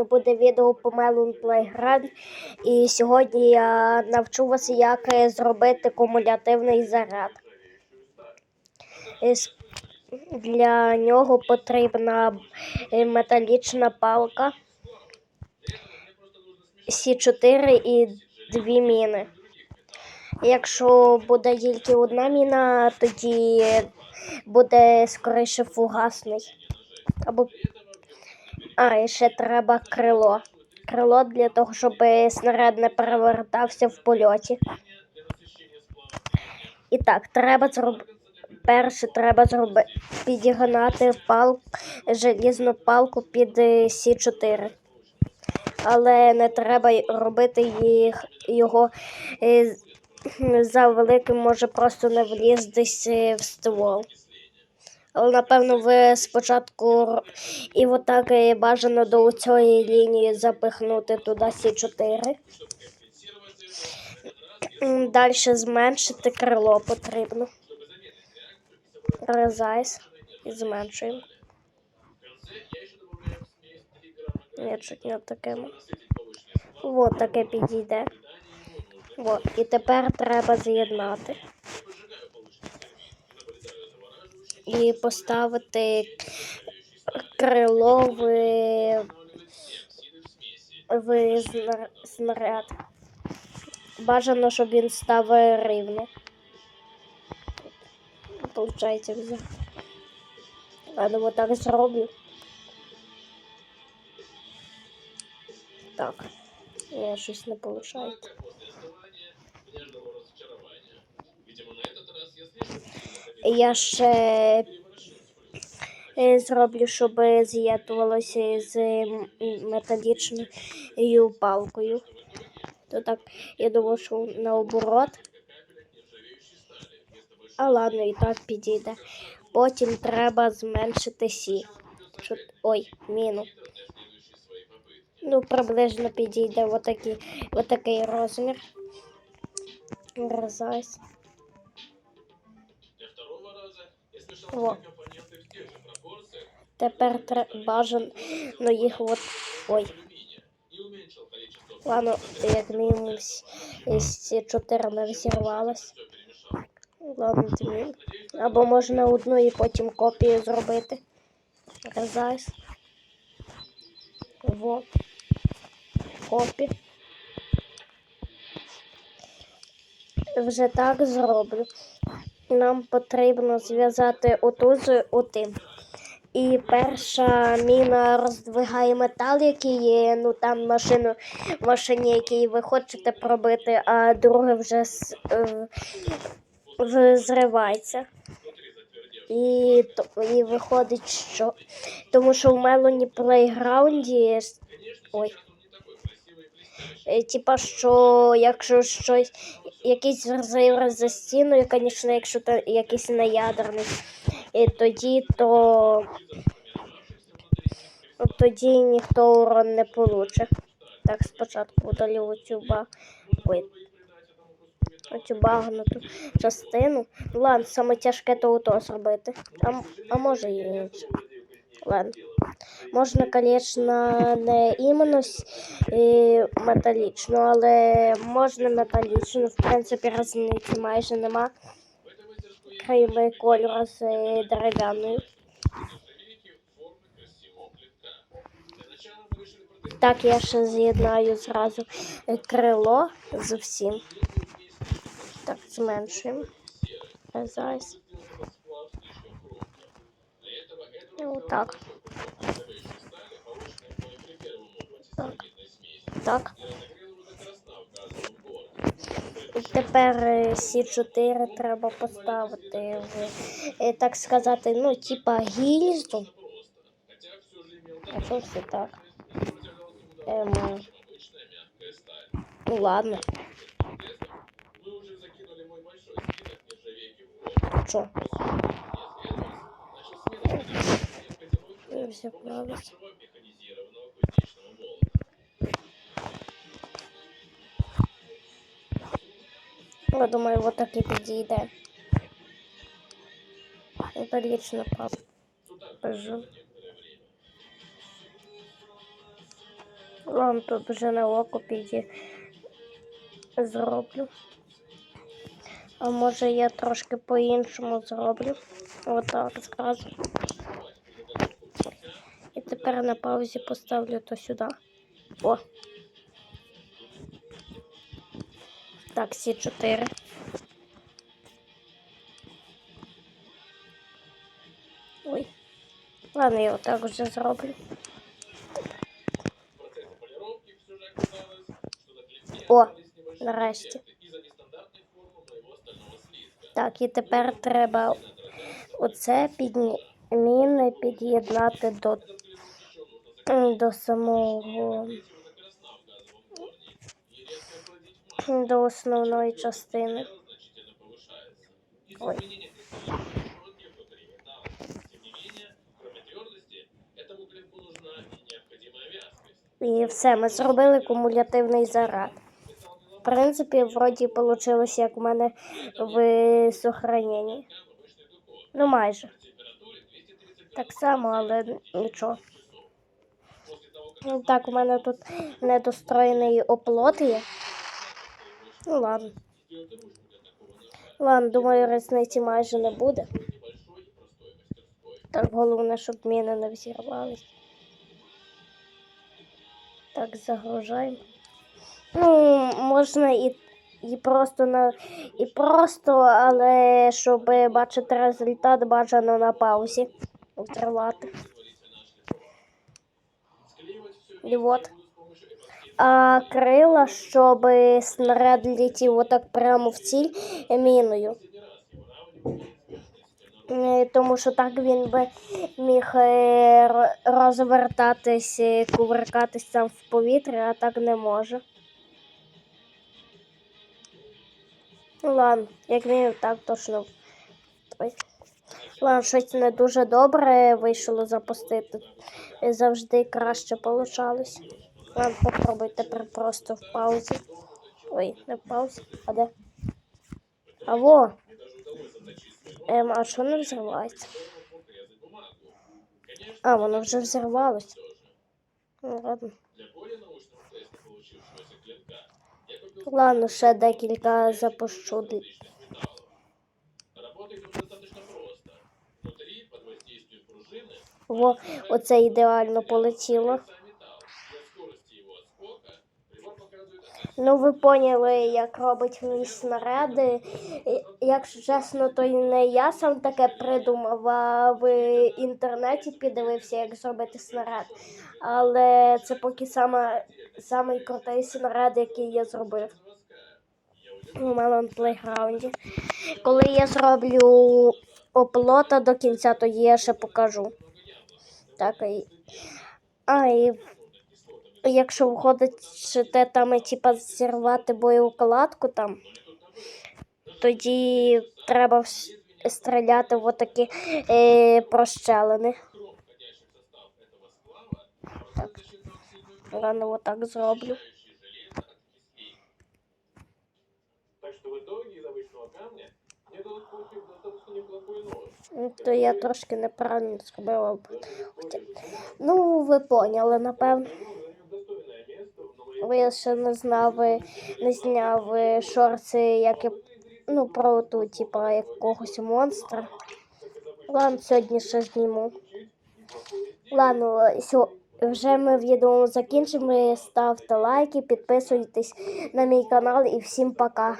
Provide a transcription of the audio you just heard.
сьогодні буде відео по Melon Playground. І сьогодні я навчу вас, як е, зробити кумулятивний заряд. Е, Для нього потрібна е, металічна палка, С4 і дві міни. Якщо буде тільки одна міна, тоді буде скоріше фугасний. Або а, і ще треба крило. Крило для того, щоб снаряд не перевертався в польоті. І так, треба зробити. Перше треба зробити підігнати пал... желізну палку під е, С4. Але не треба робити їх, його е, за великим, може просто не влізтись е, в ствол. Але напевно ви спочатку і отак е, бажано до цієї лінії запихнути туди С4. Далі зменшити крило потрібно. Резайс і зменшуємо. Ні, чуть не таке. От таке підійде. От. І тепер треба з'єднати. І поставити крило в, в снаряд. Бажано, щоб він став рівно. Получається взяв. Ладно, вот так зроблю. Так. Ні, щось не виходить. Я ще е, зроблю, щоб з'єднувалося з металічною палкою. То так, я думаю, що наоборот. А ладно, і так підійде. Потім треба зменшити сі. Що... Ой, міну. Ну, приблизно підійде отакий, отакий розмір. Розайс. О. Тепер бажано їх от. Ой. Ладно, як мінімум з 4 не розірвалось. Ладно, дві. Або можна одну і потім копію зробити. Резайс. Во. Копі. Вже так зроблю. Нам потрібно зв'язати оту з отим. І перша міна роздвигає метал, який є, ну там машину, машині, який ви хочете пробити, а друге вже е, зривається. І, то- і виходить, що тому що в Мелоні плейграунді ой. Е, Типа, що якщо щось, якийсь взрив за стіною, звісно, якщо то якийсь неядерний, і тоді то тоді ніхто урон не получить. Так, спочатку удалю цю ба. Оцю багнуту частину. Ну, ладно, саме тяжке то ото зробити. А, а може і інше. Ладно. Можна, звісно, не іменно е, металічну, але можна металічну. В принципі, різниці майже нема. Крім кольору з е, дерев'яною. Так, я ще з'єднаю зразу е, крило з всім. Так, зменшуємо. Зараз. Отак. Так. Так. І тепер е, С4 треба поставити в, е, так сказати, ну, типа гільзу. А що все так? Ем, ну ладно. Що? Все правильно. Я думаю, вот так і підійде. Металічна папа. Пожу. Ладно, тут вже на око піді зроблю. А може я трошки по-іншому зроблю. Отак зразу. Тепер на паузі поставлю то сюди. О. Так, всі чотири. Ой. Ладно, я отак вже зроблю. О, нарешті. Так, і тепер треба оце підміни під'єднати до, до самого до основної частини. Ой. І все, ми зробили кумулятивний заряд. В принципі, вроді вийшло, як у мене в сохраненні. Ну, майже. Так само, але нічого. Ну, Так, у мене тут недостроєний оплот є. Ну ладно. Ладно, думаю, різниці майже не буде. Так, головне, щоб міни не взірвались. Так, загружаємо. Ну, можна і, і просто на і просто, але щоб бачити результат, бажано на паузі тривати. І от. А крила, щоб снаряд летів отак прямо в ціль міною. Е, Тому що так він би міг е, розвертатись, е, кувыркатись там в повітрі, а так не може. Ну ладно, як мінімум так точно. Ладно, щось не дуже добре вийшло запустити. Завжди краще получалось. Ладно, попробуй тепер просто в паузі. Ой, не в паузі, а де? Алло. Ем, а що не взривається? А, воно вже взірвалось. Ну, ладно. Ладно, ще декілька запущу. Во, оце ідеально полетіло. Ну, ви поняли, як робить мій снаряди. Якщо чесно, то й не я сам таке придумав, а в інтернеті піддивився, як зробити снаряд. Але це поки саме, самий крутий снаряд, який я зробив. У на плейграунді. Коли я зроблю оплота до кінця, то я ще покажу. Так. А, і якщо виходить, що те там, типа, зірвати бойову кладку там, тоді треба стріляти в отакі е, прощелини. Так. Ладно, отак зроблю. Так что в итоге из обычного камня То я трошки неправильно зробила. Ну, ви поняли, напевно. Достойное место в новой Бо я ще не знав, е, не зняв шорти, як я, ну, про ту, типа, якогось монстра. Ладно, сьогодні ще зніму. Ладно, вже ми відео закінчимо. Ставте лайки, підписуйтесь на мій канал і всім пока.